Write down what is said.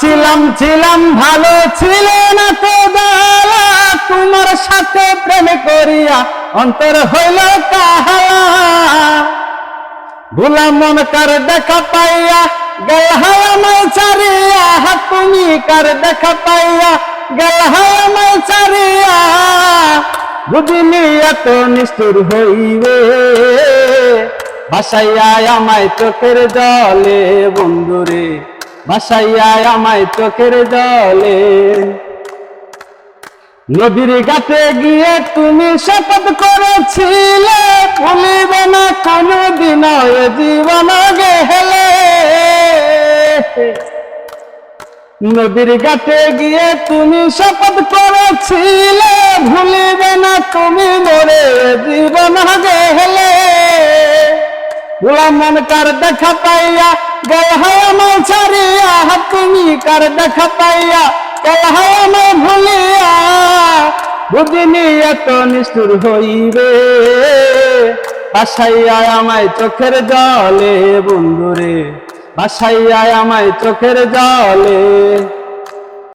ছিলাম ছিলাম, ভালো ছিল না তো দালা তোমার সাথে প্রেম করিয়া অন্তর হইল কাহালা। ভুলা মন কার দেখা পাইয়া, গেল আমায় চারিয়া তুমি কার দেখা পাইয়া, গেল আমায় চারিয়া বুঝিনি এত নিষ্ঠুর হইবে। ভাসাইয়া আমায় চোখের জলে বন্ধুরে। ভাসাইয়া আমায় চোখের জলে। নদীর ঘাটে গিয়ে তুমি শপথ করেছিলে ভুলিবে না কোনো দিন এ জীবন গেলে। নদীর ঘাটে গিয়ে তুমি শপথ করেছিলে ভুলিবে না তুমি মরে জীবন গেলে। গোলাম কার দেখা পাইয়া গেল হয় আমার ছাড়িয়া তুমি কার দেখা পাইয়া? গেল হয় আমার ভুলিয়া। বুঝিনি এত নিষ্ঠুর হইবে। বাসাইয়া আমায় চোখের জলে, বন্ধুরে। বাসাইয়া আমায় চোখের জলে।